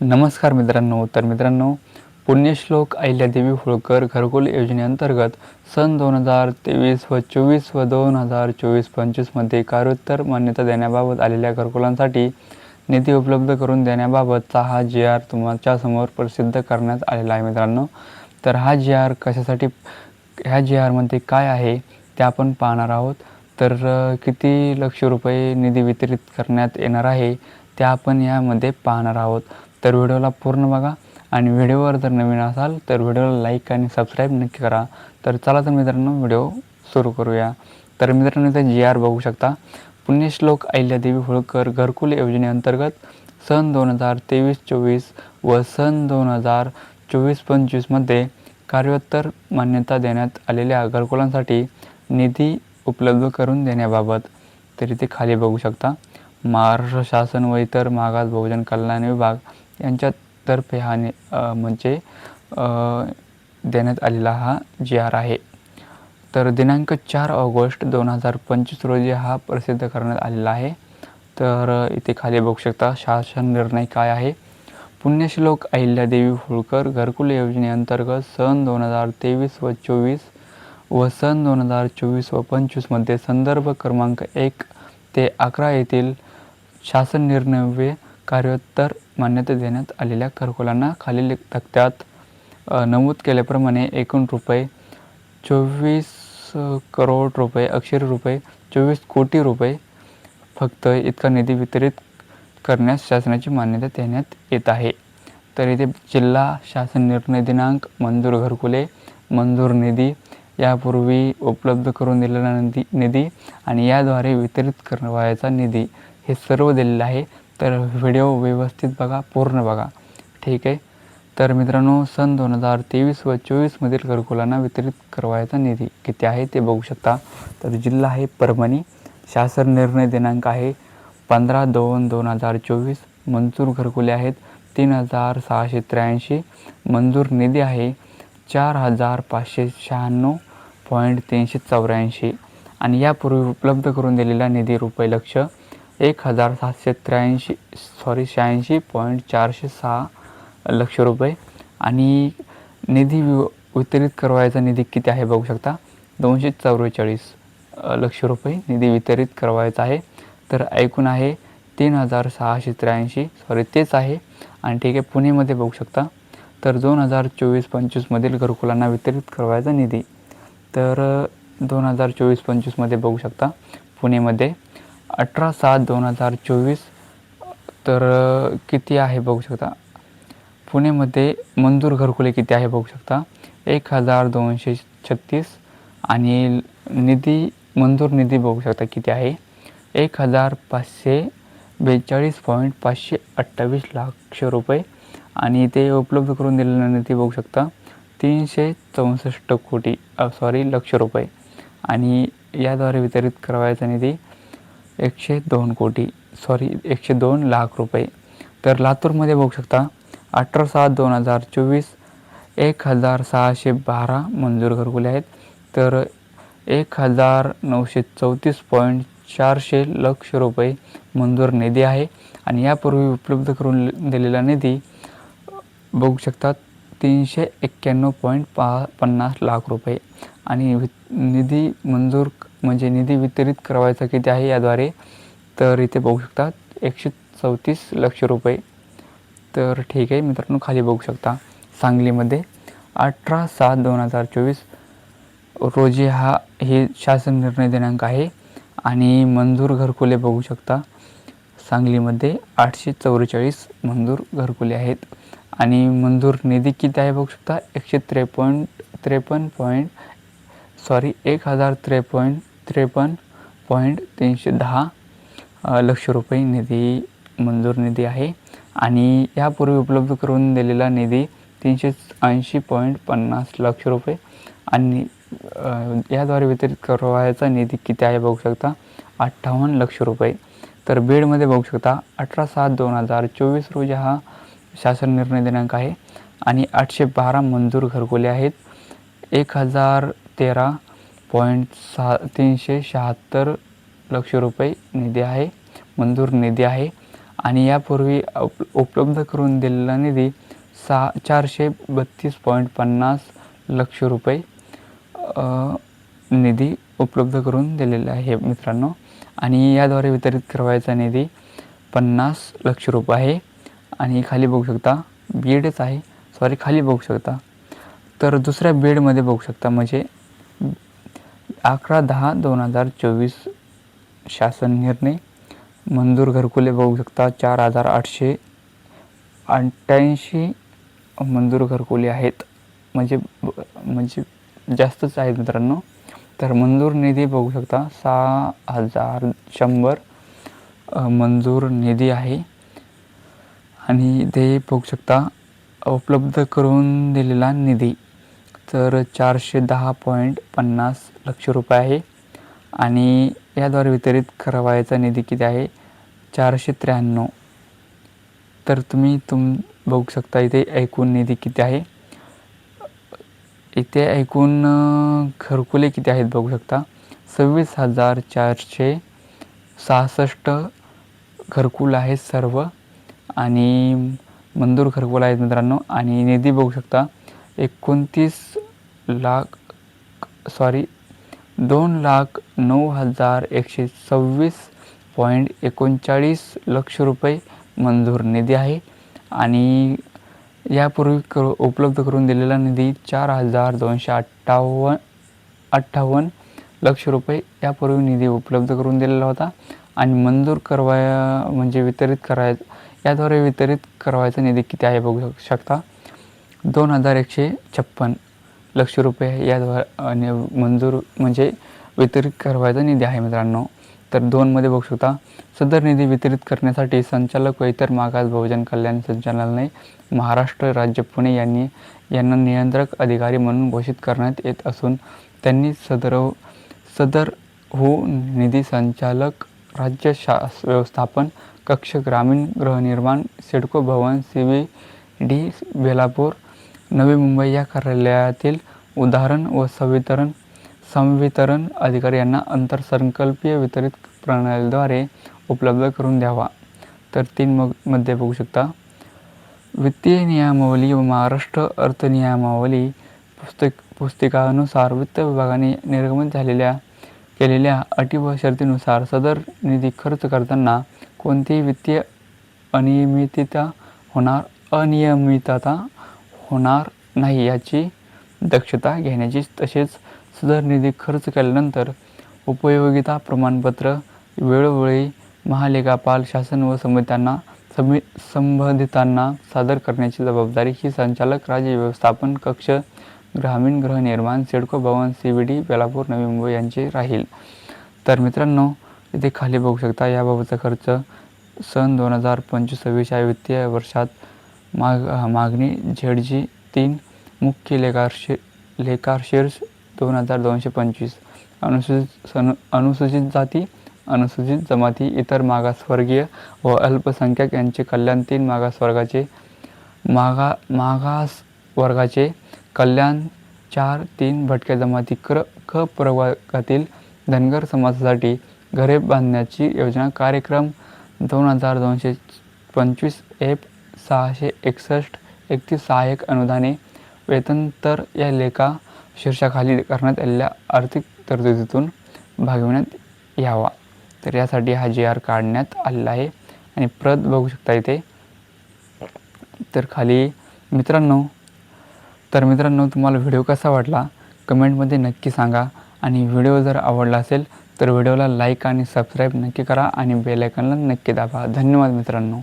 नमस्कार मित्रांनो. तर मित्रांनो पुण्यश्लोक अहिल्यादेवी होळकर घरकुल योजनेअंतर्गत सन दोन हजार तेवीस व चोवीस व दोन हजार चोवीस पंचवीसमध्ये कार्योत्तर मान्यता देण्याबाबत आलेल्या घरकुलांसाठी निधी उपलब्ध करून देण्याबाबतचा हा जी आर तुमच्यासमोर प्रसिद्ध करण्यात आलेला आहे मित्रांनो. तर हा जी आर कशासाठी ह्या जी आरमध्ये काय आहे ते आपण पाहणार आहोत. तर किती लक्ष रुपये निधी वितरित करण्यात येणार आहे ते आपण यामध्ये पाहणार आहोत. तर व्हिडिओला पूर्ण बघा. आणि व्हिडिओवर जर नवीन असाल तर व्हिडिओला लाईक आणि सबस्क्राईब नक्की करा. तर चला तर मित्रांनो व्हिडिओ सुरू करूया. तर मित्रांनो इथे जी आर बघू शकता. पुण्यश्लोक अहिल्यादेवी होळकर घरकुल योजनेअंतर्गत सन दोन हजार तेवीस चोवीस व सन दोन हजार चोवीस पंचवीसमध्ये कार्योत्तर मान्यता देण्यात आलेल्या घरकुलांसाठी निधी उपलब्ध करून देण्याबाबत. तरी ते खाली बघू शकता. महाराष्ट्र शासन व इतर मागास बहुजन कल्याण विभाग यांच्यातर्फे हा नि म्हणजे देण्यात आलेला हा जी आर आहे. तर दिनांक चार ऑगस्ट दोन हजार पंचवीस रोजी हा प्रसिद्ध करण्यात आलेला आहे. तर इथे खाली बघू शकता शासन निर्णय काय आहे. पुण्यश्लोक अहिल्यादेवी होळकर घरकुल योजनेअंतर्गत सन दोन हजार तेवीस व चोवीस व सन दोन हजार चोवीस व पंचवीसमध्ये संदर्भ क्रमांक एक ते अकरा येथील शासन निर्णय कार्योत्तर मान्यता देण्यात आलेल्या घरकुलांना खालील तक्त्यात नमूद केल्याप्रमाणे एकूण रुपये चोवीस करोड रुपये अक्षरी रुपये चोवीस कोटी रुपये फक्त इतका निधी वितरित करण्यास शासनाची मान्यता देण्यात येत आहे. तर इथे जिल्हा शासन निर्णय दिनांक मंजूर घरकुले मंजूर निधी यापूर्वी उपलब्ध करून दिलेला निधी निधी आणि याद्वारे वितरित करवायचा निधी हे सर्व दिलेलं आहे. तर व्हिडिओ व्यवस्थित बघा पूर्ण बघा. ठीक आहे? तर मित्रांनो सन दोन हजार तेवीस व चोवीसमधील घरकुलांना वितरित करवायचा निधी किती आहे ते बघू शकता. तर जिल्हा आहे परभणी. शासन निर्णय दिनांक आहे पंधरा दोन दोन हजार चोवीस. मंजूर घरकुले आहेत तीन हजार सहाशे त्र्याऐंशी. मंजूर निधी आहे चार हजार पाचशे शहाण्णव पॉईंट तीनशे चौऱ्याऐंशी. आणि यापूर्वी उपलब्ध करून दिलेला निधी रुपये लक्ष एक हजार सातशे त्र्याऐंशी सॉरी शहाऐंशी पॉईंट चारशे सहा लक्ष रुपये. आणि निधी वि वितरित करवायचा निधी किती आहे बघू शकता? दोनशे चौवेचाळीस लक्ष रुपये निधी वितरित करवायचा आहे. तर ऐकून आहे तीन हजार सहाशे त्र्याऐंशी सॉरी तेच आहे. आणि ठीक आहे पुणेमध्ये बघू शकता. तर दोन हजार चोवीस पंचवीसमधील घरकुलांना वितरित करवायचा निधी. तर दोन हजार चोवीस पंचवीसमध्ये बघू शकता पुणेमध्ये. अठरा सात दोन हजार चोवीस तर किती आहे बघू शकता? पुणेमध्ये मंजूर घरकुले किती आहे बघू शकता? एक हजार दोनशे छत्तीस आणि निधी मंजूर निधी बघू शकता किती आहे? एक हजार पाचशे बेचाळीस पॉईंट पाचशे अठ्ठावीस लाख रुपये आणि ते उपलब्ध करून दिलेला निधी बघू शकता तीनशे चौसष्ट कोटी सॉरी लक्ष रुपये. आणि याद्वारे वितरित करावयाचा निधी एकशे दोन कोटी सॉरी एकशे दोन लाख रुपये. तर लातूरमध्ये बघू शकता अठरा सात दोन हजार चोवीस एक हजार सहाशे बारा मंजूर घरकुले आहेत. तर एक हजार नऊशे चौतीस पॉईंट चारशे लक्ष रुपये मंजूर निधी आहे. आणि यापूर्वी उपलब्ध करून दिलेला निधी बघू शकतात तीनशे एक्क्याण्णव पॉईंट पा पन्नास लाख रुपये. आणि वि निधी मंजूर म्हणजे निधी वितरित करावायचा किती आहे याद्वारे तर इथे बघू शकतात एकशे चौतीस लक्ष रुपये. तर ठीक आहे मित्रांनो खाली बघू शकता सांगलीमध्ये अठरा सात दोन हजार चोवीस रोजी हा हे शासन निर्णय दिनांक आहे. आणि मंजूर घरकुले बघू शकता सांगलीमध्ये आठशे चौवेचाळीस मंजूर घरकुले आहेत. आणि मंजूर निधी किती आहे बघू शकता एकशे त्रेपन्न त्रेपन्न पॉईंट सॉरी एक हजार त्रेपन्न त्रेपन्न पॉईंट तीनशे दहा लक्ष रुपये निधी मंजूर निधी आहे. आणि यापूर्वी उपलब्ध करून दिलेला निधी तीनशे ऐंशी पॉईंट पन्नास लक्ष रुपये. आणि याद्वारे वितरित करवायचा निधी किती आहे बघू शकता? अठ्ठावन्न लक्ष रुपये. तर बीडमध्ये बघू शकता अठरा सात दोन हजार चोवीस रोजी हा शासन निर्णय दिनांक आहे. आणि आठशे बारा मंजूर घरकुले आहेत. एक हजार तेरा पॉईंट सहा तीनशे शहात्तर लक्ष रुपये निधी आहे मंजूर निधी आहे. आणि यापूर्वी उप उपलब्ध करून दिलेला निधी सहा चारशे बत्तीस पॉईंट पन्नास लक्ष रुपये निधी उपलब्ध करून दिलेला आहे मित्रांनो. आणि याद्वारे वितरित करवायचा निधी पन्नास लक्ष रुपये आहे. आणि खाली बघू शकता बीडच आहे. सॉरी खाली बघू शकता. तर दुसऱ्या बीडमध्ये बघू शकता म्हणजे अकरा दहा दोन हजार चोवीस शासन निर्णय. मंजूर घरकुले बघू शकता चार हजार आठशे अठ्ठ्याऐंशी मंजूर घरकुले आहेत. म्हणजे ब- म्हणजे जास्तच आहेत मित्रांनो. तर मंजूर निधी बघू शकता सहा हजार शंभर मंजूर निधी आहे. आणि ते बघू शकता उपलब्ध करून दिलेला निधी. तर चारशे दहा पॉईंट पन्नास लक्ष रुपये आहे. आणि याद्वारे वितरित करावायचा निधी किती आहे? चारशे त्र्याण्णव. तर तुम्ही तुम बघू शकता इथे एकूण निधी किती आहे. इथे एकूण घरकुले किती आहेत बघू शकता. सव्वीस हजार चारशे सहासष्ट घरकुल आहेत सर्व. आणि मंजूर घरकुल आहेत मित्रांनो. आणि निधी बघू शकता एकोणतीस लाख सॉरी दोन लाख नऊ हजार एकशे सव्वीस पॉईंट एकोणचाळीस लक्ष रुपये मंजूर निधी आहे. आणि यापूर्वी कर उपलब्ध करून दिलेला निधी चार हजार दोनशे अठ्ठावन्न अठ्ठावन्न लक्ष रुपये यापूर्वी निधी उपलब्ध करून दिलेला होता. आणि मंजूर करवाया म्हणजे वितरित कराय याद्वारे वितरित करवायचा निधी किती आहे बघू शकता? दोन हजार एकशे छप्पन लक्ष रुपये याद्वारे मंजूर म्हणजे वितरित करवायचा निधी आहे मित्रांनो. तर दोनमध्ये बघू शकता सदर निधी वितरित करण्यासाठी संचालक व इतर मागास बहुजन कल्याण संचालनालय महाराष्ट्र राज्य पुणे यांनी यांना नियंत्रक अधिकारी म्हणून घोषित करण्यात येत असून त्यांनी सदर सदर हो निधी संचालक राज्य शास व्यवस्थापन कक्ष ग्रामीण गृहनिर्माण सिडको भवन C V D Belapur Navi Mumbai या कार्यालयातील उदाहरण व संवितरण संवितरण अधिकारी यांना अंतरसंकल्पीय वितरित प्रणालीद्वारे उपलब्ध करून द्यावा. तर तीन मग मध्ये बघू शकता. वित्तीय नियमावली व महाराष्ट्र अर्थनियमावली पुस्तक पुस्तिकानुसार वित्त विभागाने निर्गमित झालेल्या केलेल्या अटी व शर्तीनुसार सदर निधी खर्च करताना कोणतीही वित्तीय अनियमितता होणार अनियमितता होणार नाही याची दक्षता घेण्याची तसेच सदर निधी खर्च केल्यानंतर उपयोगिता प्रमाणपत्र वेळोवेळी महालेखापाल शासन व समित्यांना समी संबंधितांना सादर करण्याची जबाबदारी ही संचालक राज्य व्यवस्थापन कक्ष ग्रामीण गृहनिर्माण सिडको भवन C V D Belapur Navi Mumbai यांचे राहील. तर मित्रांनो इथे खाली बघू शकता याबाबतचा खर्च सन दोन हजार पंचवीस सव्वीस या वित्तीय वर्षात माग मागणी झेड जी तीन मुख्य लेखारशे लेखाशीर्ष दोन हजार दोनशे पंचवीस. अनुसूचित सन अनुसूचित जाती अनुसूचित जमाती इतर मागासवर्गीय व अल्पसंख्याक यांचे कल्याण तीन मागासवर्गाचे मागा मागास वर्गाचे कल्याण चार तीन भटक्या जमाती क्र क प्रवर्गातील धनगर समाजासाठी घरे बांधण्याची योजना कार्यक्रम दोन हजार दोनशे पंचवीस एफ सहाशे एकसष्ट एकतीस सहाय्यक अनुदाने वेतन तर या लेखा शीर्षाखाली करण्यात आलेल्या आर्थिक तरतुदीतून भागविण्यात यावा. तर यासाठी हा जी आर काढण्यात आलेला आहे आणि प्रत बघू शकता इथे. तर खाली मित्रांनो तर मित्रांनो तुम्हाला व्हिडिओ कसा वाटला? कमेंटमध्ये नक्की सांगा. आणि व्हिडिओ जर आवडला असेल तर व्हिडिओला लाईक आणि सबस्क्राईब नक्की करा आणि बेल नक्की दाबा. धन्यवाद मित्रांनो.